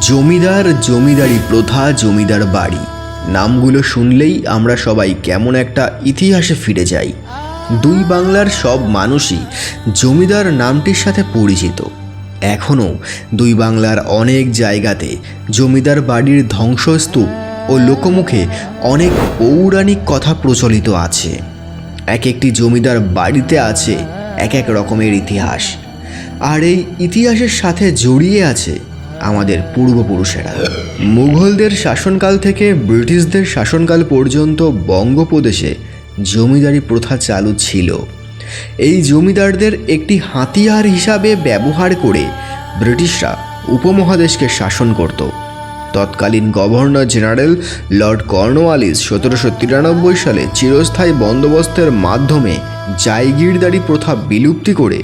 জমিদার, জমিদারি প্রথা, জমিদার বাড়ি। নামগুলো শুনলেই আমরা সবাই কেমন একটা ইতিহাসে ফিরে যাই। দুই বাংলার সব মানুষই জমিদার নামটির সাথে পরিচিত। এখনও দুই বাংলার অনেক জায়গাতে জমিদার বাড়ির ধ্বংসস্তূপ ও লোকমুখে অনেক পৌরাণিক কথা প্রচলিত আছে। এক একটি জমিদার বাড়িতে আছে এক এক রকমের ইতিহাস। আর এই ইতিহাসের সাথে জড়িয়ে আছে আমাদের পূর্বপুরুষেরা। মুঘলদের শাসনকাল থেকে ব্রিটিশদের শাসনকাল পর্যন্ত বঙ্গপ্রদেশে জমিদারি প্রথা চালু ছিল। এই জমিদারদের একটি হাতিয়ার হিসাবে ব্যবহার করে ব্রিটিশরা উপমহাদেশকে শাসন করত। তৎকালীন গভর্নর জেনারেল লর্ড কর্নওয়ালিস সতেরোশো তিরানব্বই সালে চিরস্থায়ী বন্দোবস্তের মাধ্যমে জায়গিরদারি প্রথা বিলুপ্তি করে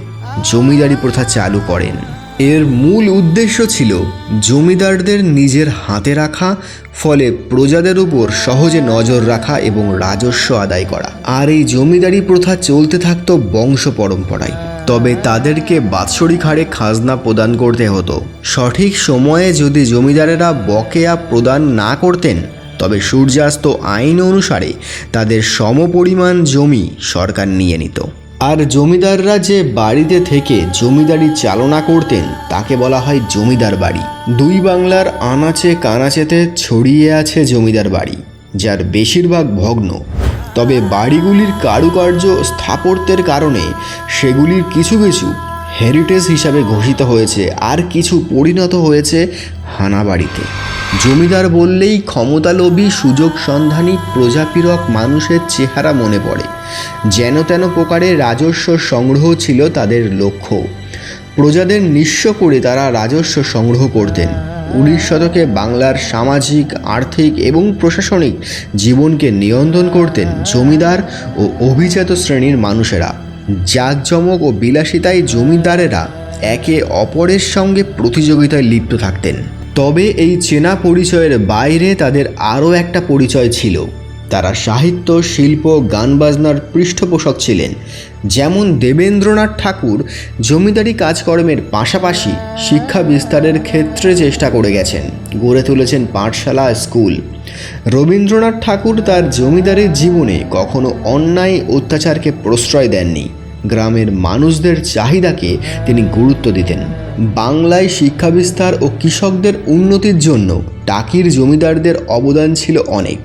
জমিদারি প্রথা চালু করেন। এর মূল উদ্দেশ্য ছিল জমিদারদের নিজের হাতে রাখা, ফলে প্রজাদের উপর সহজে নজর রাখা এবং রাজস্ব আদায় করা। আর এই জমিদারি প্রথা চলতে থাকতো বংশ পরম্পরায়। তবে তাদেরকে বাৎসরিক হারে খাজনা প্রদান করতে হতো। সঠিক সময়ে যদি জমিদারেরা বকেয়া প্রদান না করতেন, তবে সূর্যাস্ত আইন অনুসারে তাদের সমপরিমাণ জমি সরকার নিয়ে নিত। আর জমিদাররা যে বাড়িতে থেকে জমিদারি চালনা করতেন, তাকে বলা হয় জমিদার বাড়ি। দুই বাংলার আনাচে কানাচেতে ছড়িয়ে আছে জমিদার বাড়ি, যার বেশিরভাগ ভগ্ন। তবে বাড়িগুলির কারুকার্য স্থাপত্যের কারণে সেগুলির কিছু কিছু হেরিটেজ হিসাবে ঘোষিত হয়েছে আর কিছু পরিণত হয়েছে হানাবাড়িতে জমিদার বললেই ক্ষমতালোভী সুযোগ সন্ধানী প্রজাপীড়ক মানুষের চেহারা মনে পড়ে। যেন তেন প্রকারে রাজস্ব সংগ্রহ ছিল তাদের লক্ষ্য। প্রজাদের নিঃস্ব করে তারা রাজস্ব সংগ্রহ করতেন। উনিশ শতকে বাংলার সামাজিক, আর্থিক এবং প্রশাসনিক জীবনকে নিয়ন্ত্রণ করতেন জমিদার ও অভিজাত শ্রেণির মানুষেরা। জাঁকজমক ও বিলাসিতায় জমিদারেরা একে অপরের সঙ্গে প্রতিযোগিতায় লিপ্ত থাকতেন। তবে এই চেনা পরিচয়ের বাইরে তাদের আরও একটা পরিচয় ছিল। তারা সাহিত্য, শিল্প, গান বাজনার পৃষ্ঠপোষক ছিলেন। যেমন দেবেন্দ্রনাথ ঠাকুর জমিদারি কাজকর্মের পাশাপাশি শিক্ষা বিস্তারের ক্ষেত্রে চেষ্টা করে গেছেন। গড়ে তুলেছেন পাঠশালা, স্কুল। রবীন্দ্রনাথ ঠাকুর তার জমিদারের জীবনে কখনো অন্যায়, অত্যাচারকে প্রশ্রয় দেননি। গ্রামের মানুষদের চাহিদাকে তিনি গুরুত্ব দিতেন। বাংলায় শিক্ষা বিস্তার ও কৃষকদের উন্নতির জন্য টাকির জমিদারদের অবদান ছিল অনেক।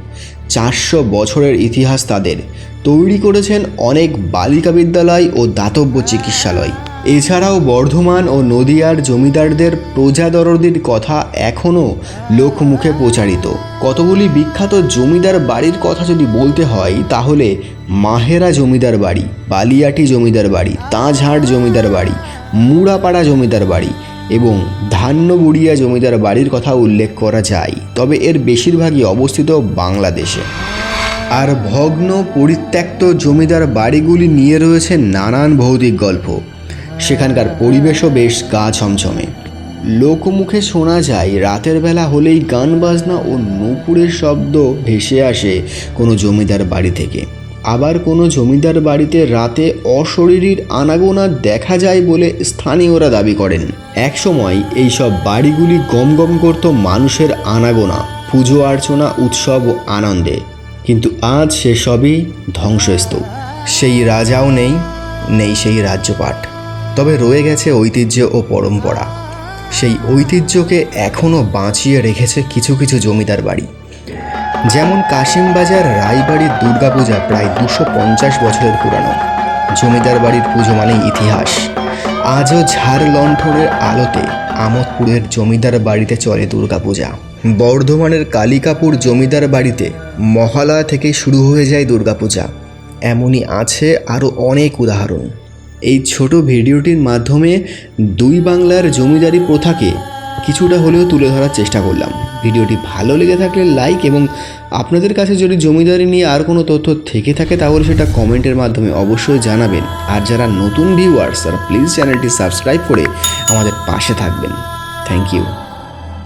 চারশো বছরের ইতিহাস তাদের। তৈরি করেছেন অনেক বালিকা বিদ্যালয় ও দাতব্য চিকিৎসালয়। এছাড়াও বর্ধমান ও নদিয়ার জমিদারদের প্রজাদরদির কথা এখনও লোকমুখে প্রচারিত। কতগুলি বিখ্যাত জমিদার বাড়ির কথা যদি বলতে হয়, তাহলে মাহেরা জমিদার বাড়ি, বালিয়াটি জমিদার বাড়ি, তাঁঝাড় জমিদার বাড়ি, মুড়াপাড়া জমিদার বাড়ি এবং ধান্যবুড়িয়া জমিদার বাড়ির কথা উল্লেখ করা যায়। তবে এর বেশিরভাগই অবস্থিত বাংলাদেশে। আর ভগ্ন পরিত্যক্ত জমিদার বাড়িগুলি নিয়ে রয়েছে নানান ভৌতিক গল্প। সেখানকার পরিবেশও বেশ গা ছমছমে। লোকমুখে শোনা যায়, রাতের বেলা হলেই গান বাজনা ও নূপুরের শব্দ ভেসে আসে কোনো জমিদার বাড়ি থেকে। আবার কোনো জমিদার বাড়িতে রাতে অশরীরীর আনাগোনা দেখা যায় বলে স্থানীয়রা দাবি করেন। একসময় এইসব বাড়িগুলি গম গম করত মানুষের আনাগোনা, পুজো অর্চনা, উৎসব ও আনন্দে। কিন্তু আজ সেসবই ধ্বংসস্তূপ। সেই রাজাও নেই নেই সেই রাজ্যপাট। তবে রয়ে গেছে ঐতিহ্য ও পরম্পরা। সেই ঐতিহ্যকে এখনও বাঁচিয়ে রেখেছে কিছু কিছু জমিদার বাড়ি। যেমন কাশিমবাজার রায়বাড়ির দুর্গাপূজা প্রায় দুশো পঞ্চাশ বছরের পুরানো। জমিদার বাড়ির পুজো মানেই ইতিহাস। আজও ঝাড় লণ্ঠনের আলোতে আমোদপুরের জমিদার বাড়িতে চলে দুর্গাপূজা। বর্ধমানের কালিকাপুর জমিদার বাড়িতে মহালয়া থেকে শুরু হয়ে যায় দুর্গাপূজা। এমনই আছে আরও অনেক উদাহরণ। এই ছোট ভিডিওটির মাধ্যমে দুই বাংলার জমিদারি প্রথাকে কিছুটা হলেও তুলে ধরার চেষ্টা করলাম। ভিডিওটি ভালো লেগে থাকলে লাইক এবং আপনাদের কাছে যদি জমিদারি নিয়ে আর কোনো তথ্য থেকে থাকে তাহলে সেটা কমেন্টের মাধ্যমে অবশ্যই জানাবেন। আর যারা নতুন ভিউয়ার্স তারা প্লিজ চ্যানেলটি সাবস্ক্রাইব করে আমাদের পাশে থাকবেন। Thank you